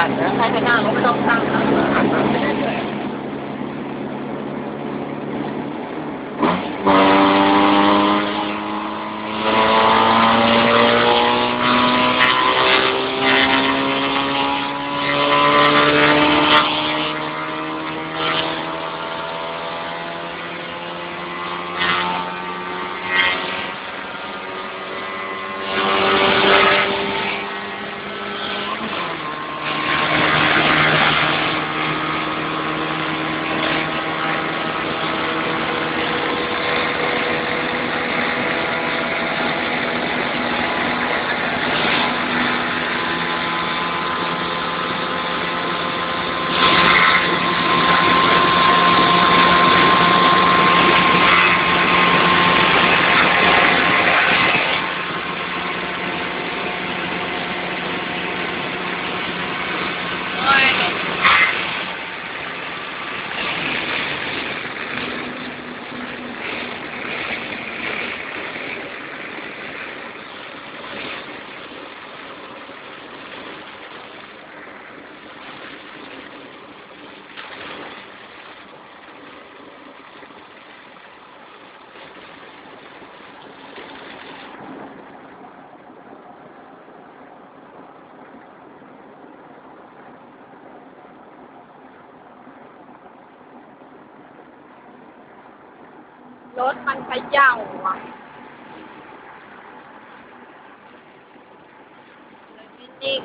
หันนะใครจะนั่งก็ไม่ต้องตั้งนะ รถมันขย่าอะแล้วนิ่ง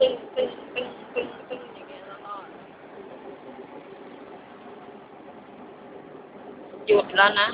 ตึงตึงตึงตึงตึงอย่างเงี้ยแล้วก็หยุดแล้วนะ